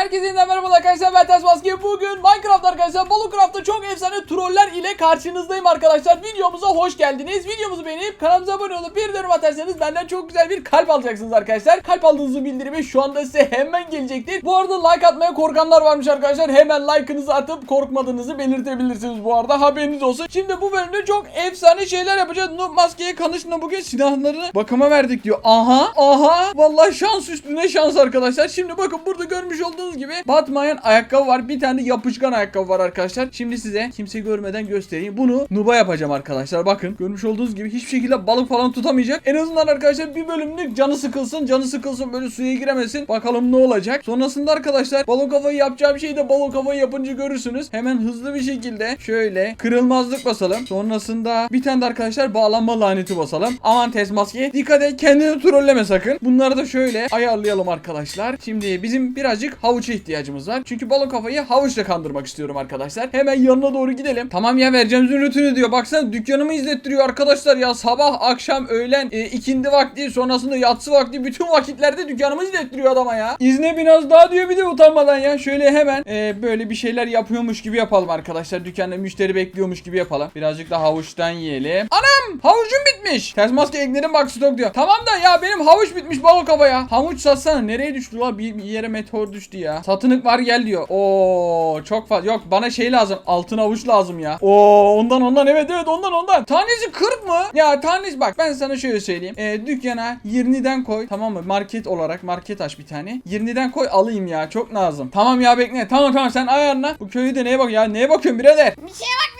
Herkese yeniden merhaba arkadaşlar ben Ters Maske. Bugün Minecraft arkadaşlar Balıcraft'ta çok efsane troller ile karşınızdayım arkadaşlar. Videomuza hoş geldiniz. Videomuzu beğenip kanalımıza abone olup bir yorum atarsanız benden çok güzel bir kalp alacaksınız arkadaşlar. Kalp aldığınızı bildirimi şu anda size hemen gelecektir. Bu arada like atmaya korkanlar varmış arkadaşlar. Hemen like'ınızı atıp korkmadığınızı belirtebilirsiniz bu arada. Haberiniz olsun. Şimdi bu bölümde çok efsane şeyler yapacağız. Noob Maske'ye kanışına bugün silahlarını bakıma verdik diyor. Aha aha. Vallahi şans üstüne şans arkadaşlar. Şimdi bakın burada görmüş olduğunuz gibi batmayan ayakkabı var Bir tane de yapışkan ayakkabı var arkadaşlar. Şimdi size kimse görmeden göstereyim. Bunu Noob'a yapacağım arkadaşlar. Bakın Görmüş olduğunuz gibi hiçbir şekilde balık falan tutamayacak. En azından arkadaşlar bir bölümlük canı sıkılsın Canı sıkılsın böyle suya giremesin. Bakalım ne olacak. Sonrasında arkadaşlar balık havayı yapacağım şeyi de balık havayı yapınca görürsünüz. Hemen hızlı bir şekilde şöyle kırılmazlık basalım. Sonrasında bir tane de arkadaşlar bağlanma laneti basalım. Aman test maske. Dikkat et kendini trolleme sakın. Bunları da şöyle ayarlayalım arkadaşlar. Şimdi bizim birazcık havuça ihtiyacımız var. Çünkü balık kafayı havuçla kandırmak istiyorum arkadaşlar. Hemen yanına doğru gidelim. Tamam ya vereceğim zümrütünü diyor. Baksana dükkanımı izlettiriyor arkadaşlar ya. Sabah, akşam, öğlen, e, ikindi vakti Sonrasında yatsı vakti Bütün vakitlerde dükkanımı izlettiriyor adama ya. İzne biraz daha diyor bir de utanmadan ya. Şöyle hemen e, böyle bir şeyler yapıyormuş gibi yapalım arkadaşlar. Dükkanda müşteri bekliyormuş gibi yapalım. Birazcık da havuçtan yiyelim. Anam havucum bitmiş. Ters maske ekledim bak stok diyor. Tamam da ya benim havuç bitmiş balık havaya Havuç satsana. Nereye düştü la? Bir yere meteor düştü ya Satınık var gel diyor. Oo çok fazla. Yok bana şey lazım altın havuç lazım ya. Oo ondan ondan. Evet evet ondan ondan. Tanesi 40 mı? Ya tanesi bak ben sana şöyle söyleyeyim. E, Dükkana 20'den koy tamam mı? Market olarak market aç bir tane. 20'den koy alayım ya çok lazım. Tamam ya bekle. Tamam tamam sen ayarla. Bu köyü de neye bak ya neye bakıyorsun birader? Bir şeye bakmıyorum ya.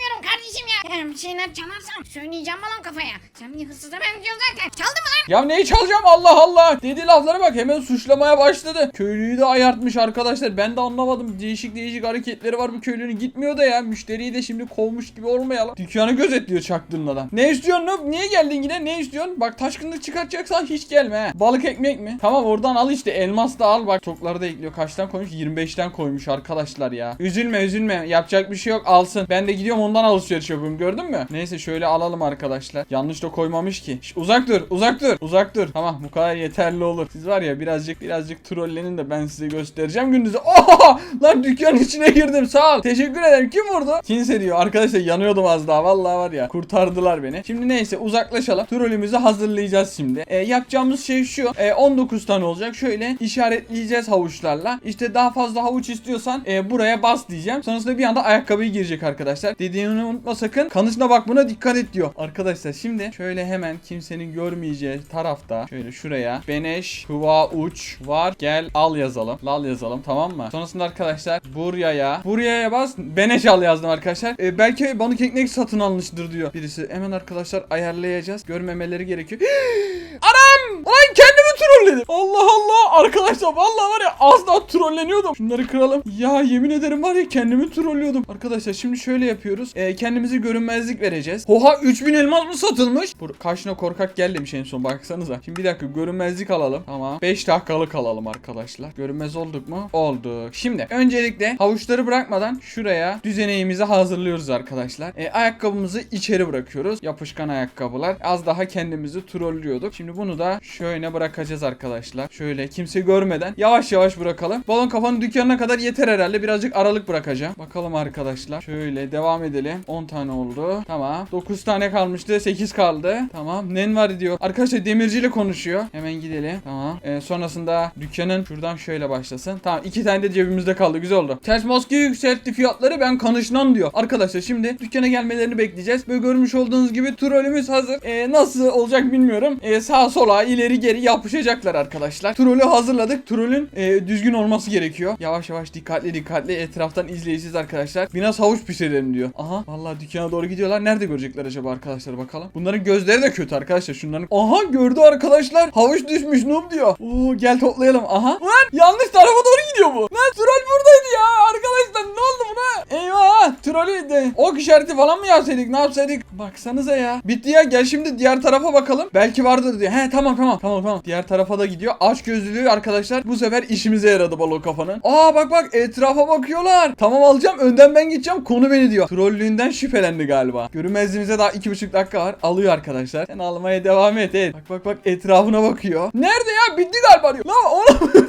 Bir şeyler çalarsam söyleyeceğim balon kafaya. Sen bir hırsıza benziyorsun zaten. Çaldın mı lan? Ya neyi çalacağım Allah Allah. Dedi laflara bak hemen suçlamaya başladı. Köylüyü de ayartmış arkadaşlar. Ben de anlamadım. Değişik değişik hareketleri var bu köylünün. Gitmiyor da ya. Müşteriyi de şimdi kovmuş gibi olmayalım. Dükkanı gözetliyor çaktırmadan. Ne istiyorsun Noob? Niye geldin yine? Ne istiyorsun? Bak taşkınlık çıkartacaksan hiç gelme he. Balık ekmek mi? Tamam oradan al işte. Elmas da al. Bak çokları da ekliyor. Kaçtan koymuş? 25'ten koymuş arkadaşlar ya. Üzülme üzülme. Yapacak bir şey yok. Alsın. Ben de gidiyorum ondan alışveriş yapıyorum. Gördün mü? Neyse şöyle alalım arkadaşlar. Yanlış da koymamış ki. Şş, uzak dur. Uzak dur. Uzak dur. Tamam bu kadar yeterli olur. Siz var ya birazcık birazcık trollenin de ben size göstereceğim gündüzü. Oha! Lan dükkanın içine girdim. Sağ ol. Teşekkür ederim. Kim vurdu? Kimse diyor. Arkadaşlar yanıyordum az daha. Vallahi var ya. Kurtardılar beni. Şimdi neyse uzaklaşalım. Trolümüzü hazırlayacağız şimdi. E, yapacağımız şey şu. E, 19 tane olacak. Şöyle işaretleyeceğiz havuçlarla. İşte daha fazla havuç istiyorsan e, buraya bas diyeceğim. Sonrasında bir anda ayakkabıyı girecek arkadaşlar. Dediğini unutma sakın. Kanışına bak buna dikkat et diyor. Arkadaşlar şimdi şöyle hemen kimsenin görmeyeceği tarafta şöyle şuraya Beneş Hıva uç var gel al yazalım. Lal yazalım tamam mı? Sonrasında arkadaşlar buraya buraya bas Beneş al yazdım arkadaşlar. E, belki balık ekmek satın almıştır diyor birisi. Hemen arkadaşlar ayarlayacağız. Görmemeleri gerekiyor. Anam! Lan kendimi trolledim. Allah Allah. Arkadaşlar vallahi var ya az daha trolleniyordum. Şunları kıralım. Ya yemin ederim var ya kendimi trollüyordum. Arkadaşlar şimdi şöyle yapıyoruz. Ee, kendimizi görünmezlik vereceğiz. Oha 3000 elmas mı satılmış? Bu karşına korkak gel demiş en son baksanıza. Şimdi bir dakika görünmezlik alalım. Tamam. 5 dakikalık alalım arkadaşlar. Görünmez olduk mu? Olduk. Şimdi öncelikle havuçları bırakmadan şuraya düzeneğimizi hazırlıyoruz arkadaşlar. Ee, ayakkabımızı içeri bırakıyoruz. Yapışkan ayakkabılar. Az daha kendimizi trollüyorduk. Şimdi bunu da şöyle bırakacağız arkadaşlar. Şöyle kimse görmeden yavaş yavaş bırakalım. Balon kafanın dükkanına kadar yeter herhalde. Birazcık aralık bırakacağım. Bakalım arkadaşlar. Şöyle devam edelim. 10 tane oldu. Tamam. 9 tane kalmıştı. 8 kaldı. Tamam. Nen var diyor. Arkadaşlar demirciyle konuşuyor. Hemen gidelim. Tamam. Ee, sonrasında dükkanın şuradan şöyle başlasın. Tamam. 2 tane de cebimizde kaldı. Güzel oldu. Ters maske yükseltti fiyatları ben kanışmam diyor. Arkadaşlar şimdi dükkana gelmelerini bekleyeceğiz. Böyle görmüş olduğunuz gibi trolümüz hazır. Ee, nasıl olacak bilmiyorum. Ee, sağa sola ileri geri yapışacaklar arkadaşlar. Trolü hazırladık. Trolün e, düzgün olması gerekiyor. Yavaş yavaş dikkatli dikkatli etraftan izleyeceğiz arkadaşlar. Biraz havuç pişirelim diyor. Aha vallahi dükkana doğru gidiyorlar. Nerede görecekler acaba arkadaşlar bakalım. Bunların gözleri de kötü arkadaşlar. Şunların. Aha gördü arkadaşlar. Havuç düşmüş noob diyor. Oo gel toplayalım. Aha. Lan yanlış tarafa doğru gidiyor bu. Lan troll buradaydı ya. Arkadaşlar ne oldu buna? Eyvah. Trolü de ok işareti falan mı yazsaydık ne yapsaydık? Baksanıza ya. Bitti ya gel şimdi diğer tarafa bakalım. Belki vardır diye. He tamam tamam tamam tamam. Diğer tarafa da gidiyor. Aç gözlülüğü arkadaşlar. Bu sefer işimize yaradı balon kafanın. Aa bak bak etrafa bakıyorlar. Tamam alacağım önden ben gideceğim konu beni diyor. Trollüğünden şüphelendi galiba. Görünmezliğimize daha iki buçuk dakika var. Alıyor arkadaşlar. Sen almaya devam et. et. Bak bak bak etrafına bakıyor. Nerede ya? Bitti galiba diyor. Lan oğlum.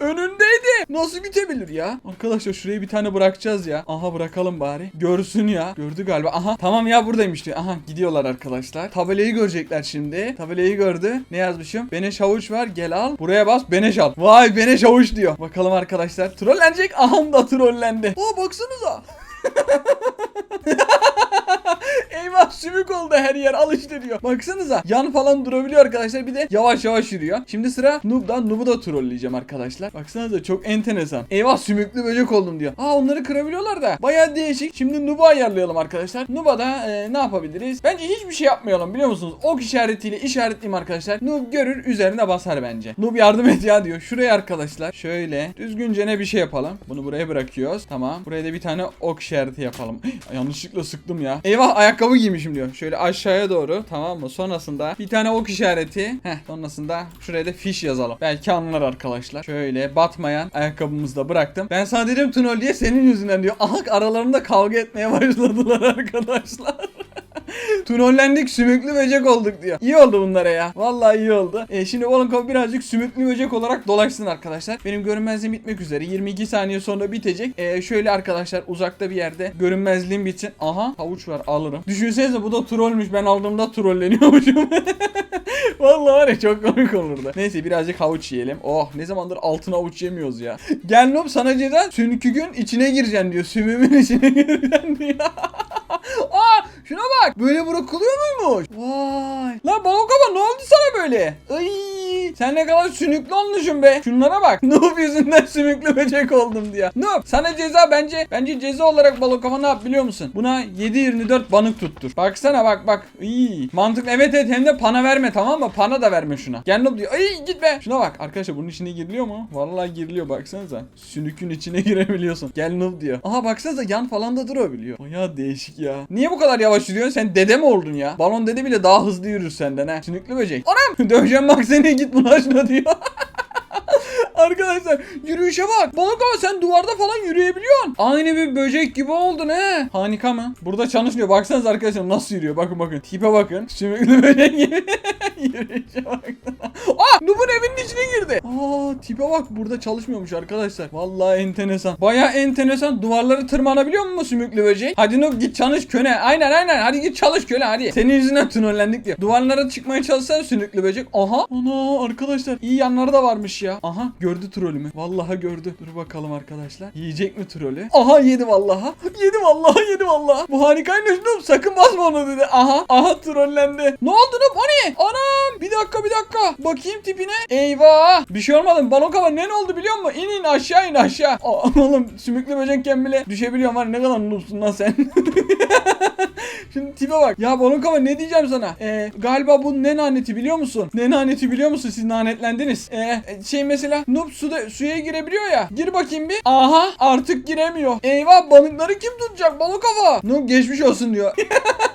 Önündeydi. Nasıl bitebilir ya? Arkadaşlar şuraya bir tane bırakacağız ya. Aha bırakalım bari. Görsün ya. Gördü galiba. Aha tamam ya buradaymış diyor. Aha gidiyorlar arkadaşlar. Tabelayı görecekler şimdi. Tabelayı gördü. Ne yazmışım? Beneş havuç var. Gel al. Buraya bas. Beneş al. Vay beneş havuç diyor. Bakalım arkadaşlar. Trollenecek. Aha da trollendi. Aa baksanıza. Eyvah sümük oldu her yer al işte diyor. Baksanıza yan falan durabiliyor arkadaşlar bir de yavaş yavaş yürüyor. Şimdi sıra Noob'da Noob'u da trolleyeceğim arkadaşlar. Baksanıza çok enteresan. Eyvah sümüklü böcek oldum diyor. Aa onları kırabiliyorlar da. Baya değişik. Şimdi Noob'u ayarlayalım arkadaşlar. Noob'a da e, ne yapabiliriz? Bence hiçbir şey yapmayalım biliyor musunuz? Ok işaretiyle işaretleyeyim arkadaşlar. Noob görür üzerine basar bence. Noob yardım et ya diyor. Şuraya arkadaşlar şöyle düzgünce ne bir şey yapalım. Bunu buraya bırakıyoruz. Tamam. Buraya da bir tane ok işareti yapalım. Yanlışlıkla sıktım ya. Eyvah ayakkabı giymişim diyor. Şöyle aşağıya doğru tamam mı? Sonrasında bir tane ok işareti. Heh sonrasında şuraya da fiş yazalım. Belki anlar arkadaşlar. Şöyle batmayan ayakkabımızı da bıraktım. Ben dedim Tunol diye senin yüzünden diyor. Aha aralarında kavga etmeye başladılar arkadaşlar. Tunollendik sümüklü böcek olduk diyor. İyi oldu bunlara ya. Vallahi iyi oldu. E, şimdi Volonkov birazcık sümüklü böcek olarak dolaşsın arkadaşlar. Benim görünmezliğim bitmek üzere. 22 saniye sonra bitecek. E, şöyle arkadaşlar uzakta bir yerde görünmezliğim bitsin. Aha havuç var alırım. Düşünsenize bu da trollmüş. Ben aldığımda trolleniyormuşum. Vallahi var ya çok komik olurdu. Neyse birazcık havuç yiyelim. Oh ne zamandır altın havuç yemiyoruz ya. Gel Nob sana ceza sümükü gün içine gireceksin diyor. Sümümün içine gireceksin diyor. Bak. Böyle bırakılıyor muymuş? Vay. Lan balon kafa ne oldu sana böyle? Ay. Sen ne kadar sümüklü olmuşsun be. Şunlara bak. Noob yüzünden sümüklü böcek oldum diyor. Noob sana ceza bence bence ceza olarak balon kafa ne yap biliyor musun? Buna 7-24 banık tuttur. Baksana bak bak. İyi. Mantıklı evet evet hem de pana verme tamam mı? Pana da verme şuna. Gel Noob diyor. Ay git be. Şuna bak. Arkadaşlar bunun içine giriliyor mu? Vallahi giriliyor baksanıza. Sünükün içine girebiliyorsun. Gel Noob diyor. Aha baksanıza yan falan da durabiliyor. Baya değişik ya. Niye bu kadar yavaş yürüyorsun? Sen dede mi oldun ya? Balon dede bile daha hızlı yürür senden ha. Sünüklü böcek. Anam! Döveceğim bak seni git bulaşma diyor. Arkadaşlar yürüyüşe bak. Balık ama sen duvarda falan yürüyebiliyorsun. Aynı bir böcek gibi oldun he. Harika mı? Burada çalışmıyor. Baksanıza arkadaşlar nasıl yürüyor. Bakın bakın. Tipe bakın. Sümüklü böcek gibi. yürüyüşe bak. Aa Nub'un evinin. Aa tipe bak. Burada çalışmıyormuş arkadaşlar. Vallahi enteresan. Baya enteresan. Duvarları tırmanabiliyor mu sümüklü böcek? Hadi Nub git çalış köle. Aynen aynen. Hadi git çalış köle hadi. Senin yüzünden tünellendik diyor. Duvarlara çıkmaya çalışsan sümüklü böcek. Aha. Ana arkadaşlar. iyi yanları da varmış ya. Aha gördü trolümü. Vallahi gördü. Dur bakalım arkadaşlar. Yiyecek mi trolü? Aha yedi vallahi. Yedi vallahi yedi vallahi. Bu harikaymış Nub. Sakın basma onu dedi. Aha. Aha trollendi. Ne oldu Nub? O ne? Anam. Bir dakika bir dakika. Bakayım tipine. Eyvah. Bir şey olmadı mı? Balon kafa ne oldu biliyor musun? İn in aşağı in aşağı. Aa, oğlum sümüklü böcekken bile düşebiliyorum. Var ne kadar noobsun lan sen. Şimdi tipe bak. Ya balon kafa ne diyeceğim sana? Ee, galiba bu ne laneti biliyor musun? Ne laneti biliyor musun? Siz lanetlendiniz. Ee, şey mesela noob suda, suya girebiliyor ya. Gir bakayım bir. Aha artık giremiyor. Eyvah balıkları kim tutacak? Balon kafa. Noob geçmiş olsun diyor.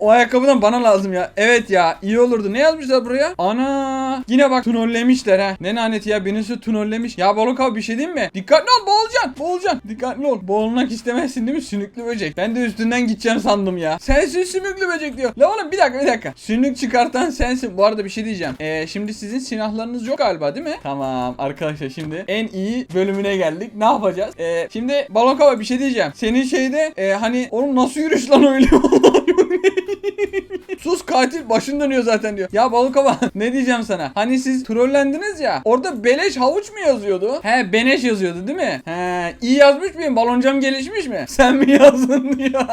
O ayakkabıdan bana lazım ya. Evet ya iyi olurdu. Ne yazmışlar buraya? Ana. Yine bak tunollemişler ha. Ne laneti ya birisi tunollemiş. Ya balık abi bir şey diyeyim mi? Dikkatli ol boğulacaksın. Boğulacaksın. Dikkatli ol. Boğulmak istemezsin değil mi? Sünüklü böcek. Ben de üstünden gideceğim sandım ya. Sensin sümüklü böcek diyor. La oğlum bir dakika bir dakika. Sünük çıkartan sensin. Bu arada bir şey diyeceğim. Ee, şimdi sizin silahlarınız yok galiba değil mi? Tamam arkadaşlar şimdi en iyi bölümüne geldik. Ne yapacağız? Ee, şimdi balon kava bir şey diyeceğim. Senin şeyde e, hani oğlum nasıl yürüyüş lan öyle? Sus katil başın dönüyor zaten diyor. Ya balık hava ne diyeceğim sana? Hani siz trollendiniz ya. Orada beleş havuç mu yazıyordu? He beleş yazıyordu değil mi? He iyi yazmış mıyım? Baloncam gelişmiş mi? Sen mi yazdın diyor.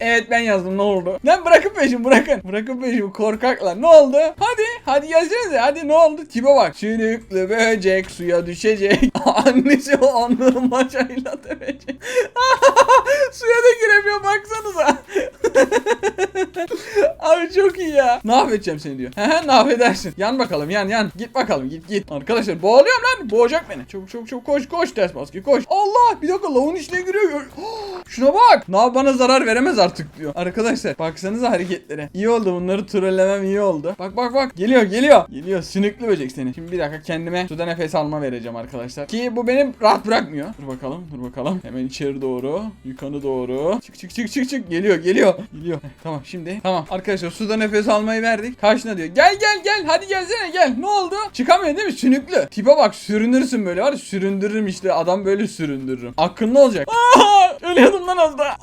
evet ben yazdım ne oldu? Lan bırakın peşimi bırakın. Bırakın peşimi korkaklar. Ne oldu? Hadi hadi yazsanıza hadi ne oldu? Tipe bak. Çürüklü böcek suya düşecek. Annesi onu maçayla dövecek. suya da giremiyor baksanıza. Abi çok iyi ya. Ne yapacağım seni diyor. Hehe ne affedersin. Yan bakalım yan yan. Git bakalım git git. Arkadaşlar boğuluyorum lan. Boğacak beni. Çabuk çabuk çabuk koş koş ters baskı koş. Allah bir dakika lavun içine giriyor. Şuna bak. Nav bana zarar veremez artık diyor. Arkadaşlar baksanıza hareketlere. İyi oldu bunları trollemem iyi oldu. Bak bak bak geliyor geliyor. Geliyor sünüklü böcek seni. Şimdi bir dakika kendime suda nefes alma vereceğim arkadaşlar. Ki bu benim rahat bırakmıyor. Dur bakalım dur bakalım. Hemen içeri doğru. Yukanı doğru. Çık çık çık çık çık. Geliyor geliyor. Geliyor. Tamam şimdi. Tamam arkadaşlar suda nefes almayı verdik. Karşına diyor. Gel gel gel. Hadi gelsene gel. Ne oldu? Çıkamıyor değil mi? Sünüklü. Tipe bak sürünürsün böyle var. Süründürürüm işte. Adam böyle süründürürüm. Akıllı olacak. Aa, ölüyordum lan az daha.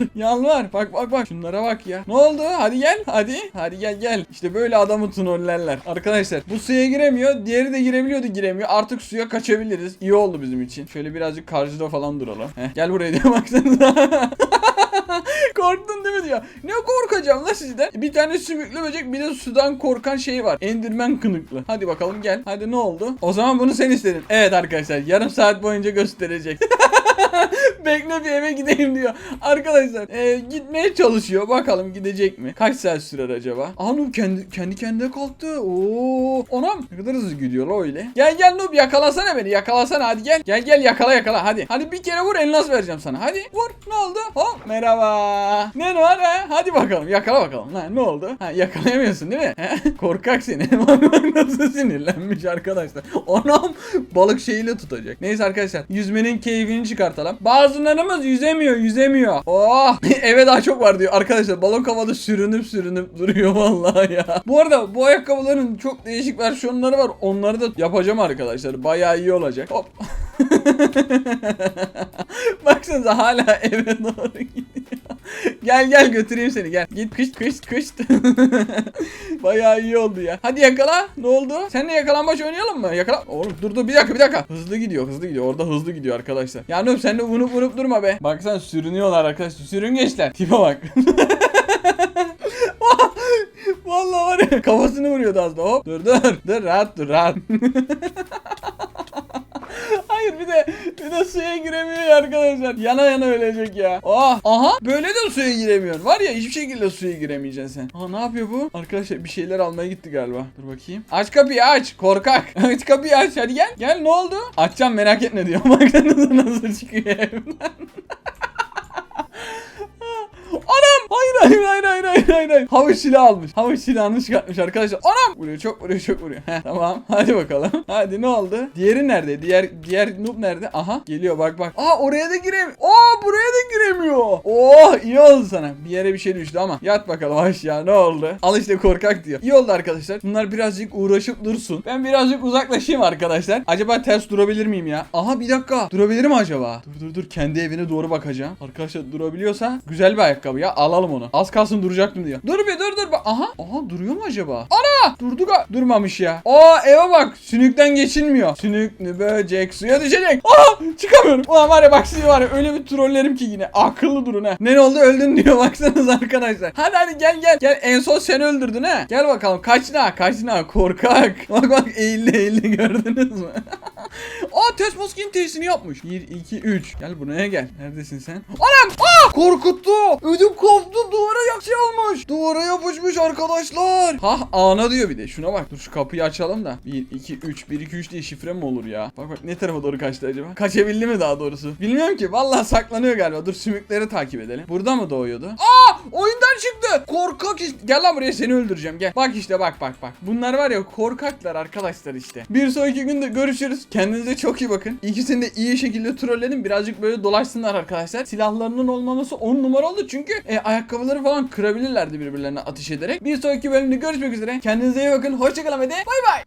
Var yan var. Yan var. Bak bak bak. Şunlara bak ya. Ne oldu? Hadi gel. Hadi. Hadi gel gel. İşte böyle adamı trollerler. Arkadaşlar bu suya giremiyor. Diğeri de girebiliyordu giremiyor. Artık suya kaçabiliriz. İyi oldu bizim için. Şöyle birazcık karşıda falan duralım. Heh, gel buraya diyor baksanıza. Korktun değil mi diyor. Ne korkacağım lan sizden? Bir tane sümüklü böcek bir de sudan korkan şey var. Endirmen kınıklı. Hadi bakalım gel. Hadi ne oldu? O zaman bunu sen istedin. Evet arkadaşlar yarım saat boyunca gösterecek. Bekle bir eve gideyim diyor. Arkadaşlar e, gitmeye çalışıyor. Bakalım gidecek mi? Kaç saat sürer acaba? Aa Noob kendi, kendi kendine kalktı. Oo, anam ne kadar hızlı gidiyor la öyle. Gel gel Noob yakalasana beni. Yakalasana hadi gel. Gel gel yakala yakala hadi. Hadi bir kere vur elmas vereceğim sana. Hadi vur. Ne oldu? Hop merhaba. Ne var ha? Hadi bakalım yakala bakalım. Ha, ne oldu? Ha, yakalayamıyorsun değil mi? He? Korkak seni. Nasıl sinirlenmiş arkadaşlar. Anam balık şeyiyle tutacak. Neyse arkadaşlar yüzmenin keyfini çıkartalım. Bazılarımız yüzemiyor yüzemiyor. Oh eve daha çok var diyor. Arkadaşlar balon havada sürünüp sürünüp duruyor vallahi ya. Bu arada bu ayakkabıların çok değişik versiyonları var. Onları da yapacağım arkadaşlar. Bayağı iyi olacak. Hop. Baksanıza hala eve doğru gidiyor. Gel gel götüreyim seni gel. Git kışt kışt kışt. Bayağı iyi oldu ya. Hadi yakala. Ne oldu? Seninle yakalanmaç oynayalım mı? Yakala. Oğlum dur dur bir dakika bir dakika. Hızlı gidiyor hızlı gidiyor. Orada hızlı gidiyor arkadaşlar. Ya Nöp sen de vurup vurup durma be. Baksana sürünüyorlar arkadaşlar. Sürüngeçler. Tipe bak. Vallahi var ya kafasını vuruyordu az da hop. Dur dur. Dur rahat dur rahat. De suya giremiyor arkadaşlar. Yana yana ölecek ya. Oh, aha böyle de suya giremiyorsun. Var ya hiçbir şekilde suya giremeyeceksin sen. Aa ne yapıyor bu? Arkadaşlar bir şeyler almaya gitti galiba. Dur bakayım. Aç kapıyı aç. Korkak. aç kapıyı aç. Hadi gel. Gel ne oldu? Açacağım merak etme diyor. Baksanıza nasıl çıkıyor evden. Anam! Hayır hayır hayır hayır hayır hayır. Havuç silahı almış. Havuç silahını çıkartmış arkadaşlar. Anam! Vuruyor çok vuruyor çok vuruyor. Heh, tamam hadi bakalım. Hadi ne oldu? Diğeri nerede? Diğer diğer noob nerede? Aha geliyor bak bak. Aa oraya da giremiyor. Aa buraya da giremiyor. Oh iyi oldu sana. Bir yere bir şey düştü ama. Yat bakalım aşağı ne oldu? Al işte korkak diyor. İyi oldu arkadaşlar. Bunlar birazcık uğraşıp dursun. Ben birazcık uzaklaşayım arkadaşlar. Acaba ters durabilir miyim ya? Aha bir dakika. Durabilir mi acaba? Dur dur dur. Kendi evine doğru bakacağım. Arkadaşlar durabiliyorsa güzel bir ayakkabı ya. Alalım onu. Az kalsın duracaktım diyor. Dur bir dur dur. Aha. Aha duruyor mu acaba? Ana! Durdu ga- Durmamış ya. Aa eve bak. Sünükten geçilmiyor. Sünüklü böcek suya düşecek. Aha! Çıkamıyorum. Ulan var ya bak sizi var ya öyle bir trollerim ki yine. Akıllı durun ha. Ne oldu öldün diyor baksanız arkadaşlar. Hadi hadi gel gel. Gel en son sen öldürdün ha. Gel bakalım kaçına kaçına korkak. Bak bak eğildi eğildi gördünüz mü? Aa test maskenin testini yapmış. 1 2 3. Gel buraya gel. Neredesin sen? Anam! Aa! Korkuttu. Ödüm koptu. Duvara yakşı almış. Duvara yapışmış arkadaşlar. Ha ana diyor bir de. Şuna bak. Dur şu kapıyı açalım da. 1 2 3 1 2 3 diye şifre mi olur ya? Bak bak ne tarafa doğru kaçtı acaba? Kaçabildi mi daha doğrusu? Bilmiyorum ki. Vallahi saklanıyor galiba. Dur sümükleri takip edelim. Burada mı doğuyordu? Aa! Oyundan çıktı. Korkak işte. Gel lan buraya seni öldüreceğim. Gel. Bak işte bak bak bak. Bunlar var ya korkaklar arkadaşlar işte. Bir sonraki günde görüşürüz. Kendinize çok iyi bakın. İkisini de iyi şekilde trolledim. Birazcık böyle dolaşsınlar arkadaşlar. Silahlarının olmaması 10 numara oldu. Çünkü e, ayakkabıları falan kırabilirlerdi birbirlerine ateş ederek. Bir sonraki bölümde görüşmek üzere. Kendinize iyi bakın. Hoşçakalın ve de bay bay.